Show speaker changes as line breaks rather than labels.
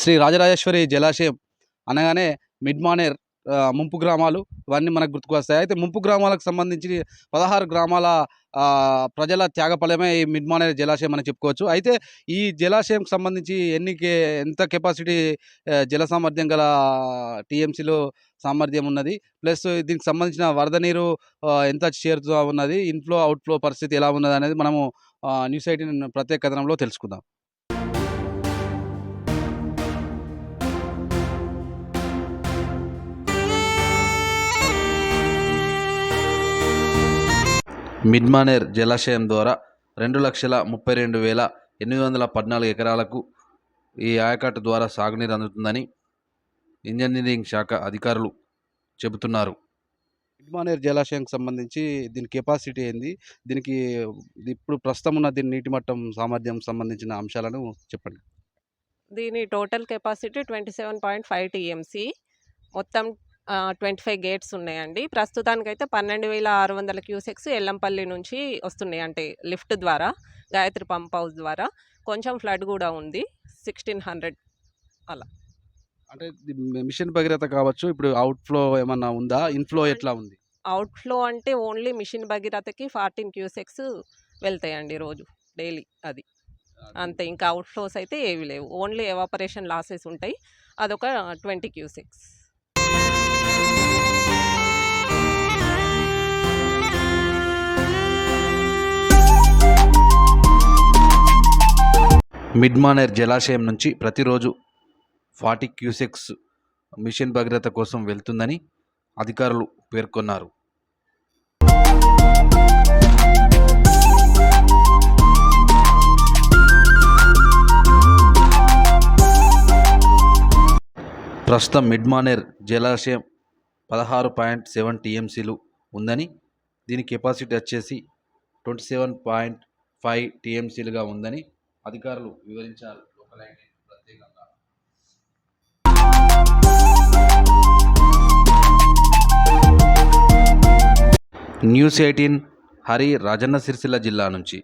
శ్రీ రాజరాజేశ్వరి జలాశయం అనగానే మిడ్ మానేర్ ముంపు గ్రామాలు ఇవన్నీ మనకు గుర్తుకు వస్తాయి అయితే ముంపు గ్రామాలకు సంబంధించి పదహారు గ్రామాల ప్రజల త్యాగఫలమే ఈ మిడ్ మానేర్ జలాశయం అని చెప్పుకోవచ్చు. అయితే ఈ జలాశయంకి సంబంధించి ఎన్ని ఎంత కెపాసిటీ జల సామర్థ్యం గల టీఎంసీలో సామర్థ్యం ఉన్నది? ప్లస్ దీనికి సంబంధించిన వరద నీరు ఎంత చేరుతూ ఉన్నది? ఇన్ఫ్లో అవుట్ఫ్లో పరిస్థితి ఎలా ఉన్నది అనేది మనము న్యూస్ ఎయిటీన్ ప్రత్యేక కథనంలో తెలుసుకుందాం. మిడ్మానేర్ జలాశయం ద్వారా రెండు లక్షల ముప్పై రెండు వేల ఎనిమిది వందల పద్నాలుగు ఎకరాలకు ఈ ఆయకట్టు ద్వారా సాగునీరు అందుతుందని ఇంజనీరింగ్ శాఖ అధికారులు చెబుతున్నారు. మిడ్మానేర్ జలాశయంకి సంబంధించి దీని కెపాసిటీ ఏంది? దీనికి ఇప్పుడు ప్రస్తుతం ఉన్న దీని నీటి మట్టం సామర్థ్యం సంబంధించిన అంశాలను చెప్పండి.
దీని total capacity twenty seven point five TMC. మొత్తం ట్వంటీ ఫైవ్ గేట్స్ ఉన్నాయండి. ప్రస్తుతానికైతే పన్నెండు వేల ఆరు వందల క్యూసెక్స్ ఎల్లంపల్లి నుంచి వస్తున్నాయి. అంటే లిఫ్ట్ ద్వారా గాయత్రి పంప్ హౌస్ ద్వారా. కొంచెం ఫ్లడ్ కూడా ఉంది. సిక్స్టీన్ హండ్రెడ్
అంటే ఇది మిషన్ భగీరథ కావచ్చు. ఇప్పుడు అవుట్ ఫ్లో ఏమన్నా ఉందా? ఇన్ఫ్లో ఎట్లా ఉంది?
అవుట్ఫ్లో అంటే ఓన్లీ మిషన్ భగీరథకి ఫార్టీన్ క్యూసెక్స్ వెళ్తాయండి రోజు డైలీ అది. అంతే ఇంకా అవుట్ఫ్లోస్ అయితే ఏవి లేవు. ఓన్లీ ఎవాపరేషన్ లాసెస్ ఉంటాయి. అదొక ట్వంటీ క్యూసెక్స్.
మిడ్మానేర్ జలాశయం నుంచి ప్రతిరోజు ఫార్టీ క్యూసెక్స్ మిషన్ భగీరథ కోసం వెళ్తుందని అధికారులు పేర్కొన్నారు. ప్రస్తుతం మిడ్మానేర్ జలాశయం పదహారు పాయింట్ సెవెన్ టీఎంసీలు ఉందని దీని కెపాసిటీ వచ్చేసి ట్వంటీ సెవెన్ పాయింట్ ఫైవ్ టీఎంసీలుగా ఉందని అధికారులు వివరించారు. లోకల్ ఐటీ ప్రత్యేకంగా. న్యూస్ ఎయిటీన్ హరి రాజన్న సిరిసిల్ల జిల్లా నుంచి.